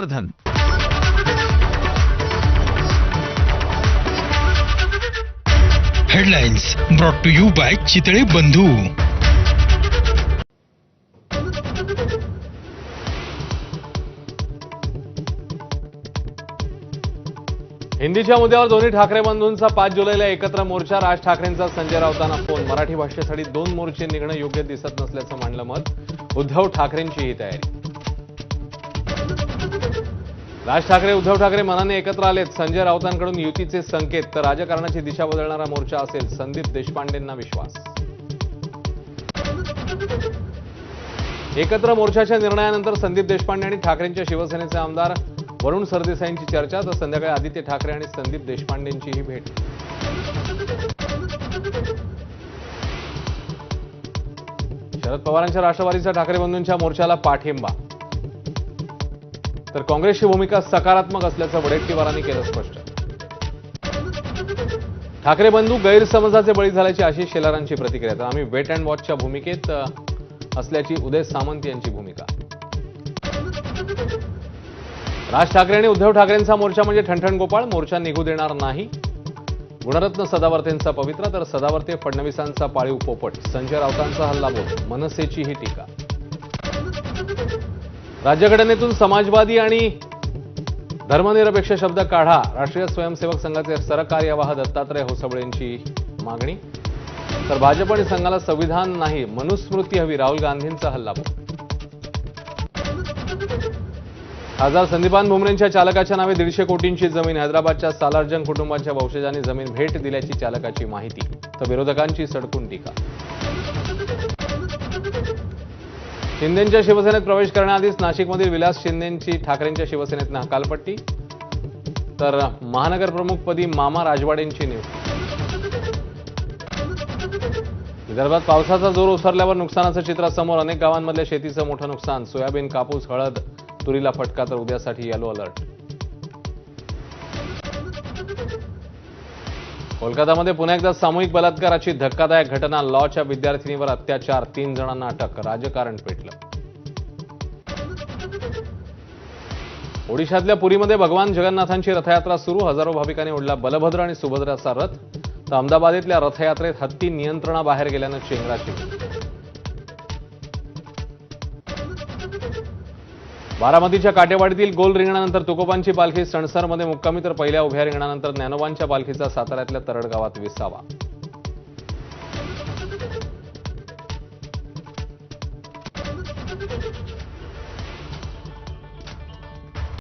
Pradhan headlines brought to you by Chitale Bandhu. हिंदीच्या मुद्द्यावर दोन्ही ठाकरे बंधूंचा पाच जुलैला एकत्र मोर्चा. राज ठाकरेंचा संजय राऊतांना फोन. मराठी भाषेसाठी दोन मोर्चे निघणं योग्य दिसत नसल्याचं मांडलं मत. उद्धव ठाकरेंची ही तयारी. राज ठाकरे उद्धव ठाकरे मनाने एकत्र आलेत. संजय राऊतांकडून युतीचे संकेत तर राजकारणाची दिशा बदलणारा मोर्चा असेल संदीप देशपांडेंना विश्वास. एकत्र मोर्चाच्या निर्णयानंतर संदीप देशपांडे आणि ठाकरेंच्या शिवसेनेचे आमदार वरुण सरदेसाईंची चर्चा तर संध्याकाळी आदित्य ठाकरे आणि संदीप देशपांडेंचीही भेट. शरद पवारांच्या राष्ट्रवादीचा ठाकरे बंधूंच्या मोर्चाला पाठिंबा तर काँग्रेसची भूमिका सकारात्मक असल्याचं वडेट्टीवारांनी केलं स्पष्ट. ठाकरे बंधू गैरसमजाचे बळी झाल्याची आशिष शेलारांची प्रतिक्रिया. तर आम्ही वेट अँड वॉचच्या भूमिकेत असल्याची उदय सामंत यांची भूमिका. राज ठाकरे आणि उद्धव ठाकरेंचा मोर्चा म्हणजे ठणठण गोपाळ. मोर्चा निघू देणार नाही. गुणरत्न सदावर्तेंचा पवित्रा तर सदावर्ते फडणवीसांचा पाळीव पोपट. संजय राऊतांचा हल्लाबोल मनसेची ही टीका. राज्यघटनेतून समाजवादी आणि धर्मनिरपेक्ष शब्द काढा. राष्ट्रीय स्वयंसेवक संघाचे सरकार्यवाह दत्तात्रय होसबळेंची मागणी. तर भाजप आणि संघाला संविधान नाही मनुस्मृती हवी राहुल गांधींचा हल्ला. खासदार संदीपान भुमरेंच्या चालकाच्या नावे दीडशे कोटींची जमीन हैदराबादच्या सालार्जंग कुटुंबाच्या वंशजांनी जमीन भेट दिल्याची चालकाची माहिती. तर विरोधकांची सडकून टीका. शिंदेंच्या शिवसेनेत प्रवेश करण्याआधीच नाशिकमधील विलास शिंदेंची ठाकरेंच्या शिवसेनेत हकालपट्टी तर महानगरप्रमुखपदी मामा राजवाडेंची नियुक्ती विदर्भात पावसाचा जोर ओसरल्यावर नुकसानाचं चित्र समोर. अनेक गावांमधल्या शेतीचं मोठं नुकसान. सोयाबीन कापूस हळद तुरीला फटका तर उद्यासाठी येलो अलर्ट कोलकातामध्ये पुन्हा एकदा सामूहिक बलात्काराची धक्कादायक घटना. लॉच्या विद्यार्थिनीवर अत्याचार. तीन जणांना अटक. राजकारण पेटलं. ओडिशातल्या पुरीमध्ये भगवान जगन्नाथांची रथयात्रा सुरू. हजारो भाविकांनी ओढला बलभद्र आणि सुभद्राचा रथ. तर अहमदाबादेतल्या रथयात्रेत हत्ती नियंत्रणाबाहेर गेल्यानं चेंगराची बारामतीच्या काटेवाडीतील गोल रिंगणानंतर तुकोबांची पालखी सणसरमध्ये मुक्कामी तर पहिल्या उभ्या रिंगणानंतर ज्ञानोबांच्या पालखीचा साताऱ्यातल्या तरड गावात विसावा.